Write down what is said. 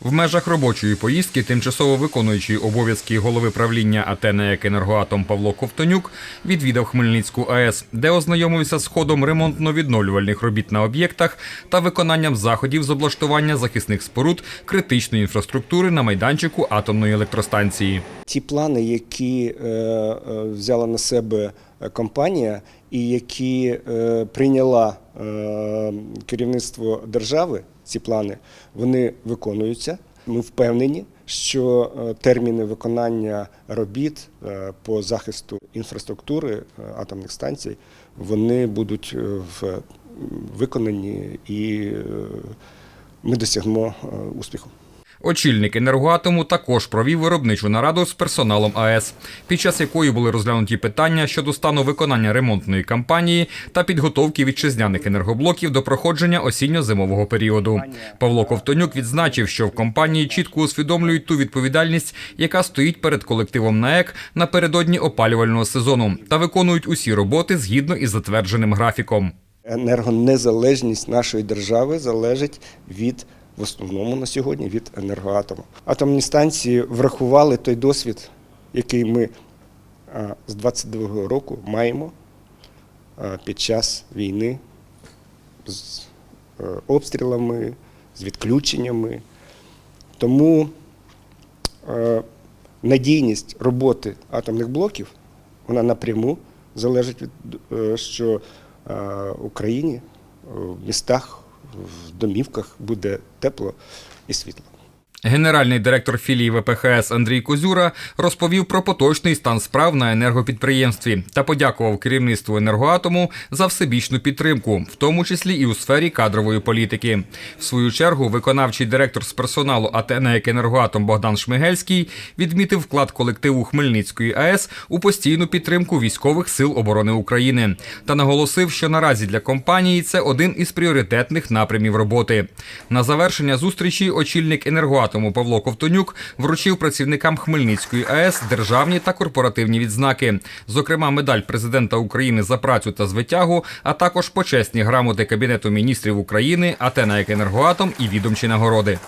В межах робочої поїздки тимчасово виконуючий обов'язки голови правління АТ «НЕК Енергоатом Павло Ковтонюк відвідав Хмельницьку АЕС, де ознайомився з ходом ремонтно-відновлювальних робіт на об'єктах та виконанням заходів з облаштування захисних споруд критичної інфраструктури на майданчику атомної електростанції. Ті плани, які е, е, взяла на себе е, компанія і які прийняла керівництво держави, ці плани, вони виконуються. Ми впевнені, що е, терміни виконання робіт е, по захисту інфраструктури е, атомних станцій вони будуть виконані і ми досягнемо успіху. Очільник енергоатому також провів виробничу нараду з персоналом АЕС, під час якої були розглянуті питання щодо стану виконання ремонтної кампанії та підготовки вітчизняних енергоблоків до проходження осінньо-зимового періоду. Павло Ковтонюк відзначив, що в компанії чітко усвідомлюють ту відповідальність, яка стоїть перед колективом НАЕК напередодні опалювального сезону, та виконують усі роботи згідно із затвердженим графіком. Енергонезалежність нашої держави залежить від в основному на сьогодні від енергоатому. Атомні станції врахували той досвід, який ми з 22-го року маємо під час війни з е, обстрілами, з відключеннями. Тому е, надійність роботи атомних блоків вона напряму залежить від е, що е, Україні в містах, в домівках буде тепло і світло. Генеральний директор філії ВПХС Андрій Козюра розповів про поточний стан справ на енергопідприємстві та подякував керівництву енергоатому за всебічну підтримку, в тому числі і у сфері кадрової політики. В свою чергу, виконавчий директор з персоналу АТ «НЕК Енергоатом Богдан Шмигельський відмітив вклад колективу Хмельницької АЕС у постійну підтримку військових сил оборони України та наголосив, що наразі для компанії це один із пріоритетних напрямів роботи. На завершення зустрічі очільник енергоатому Павло Ковтонюк вручив працівникам Хмельницької АЕС державні та корпоративні відзнаки, зокрема медаль президента України за працю та звитягу, а також почесні грамоти Кабінету міністрів України, Атена як Енергоатом і відомчі нагороди.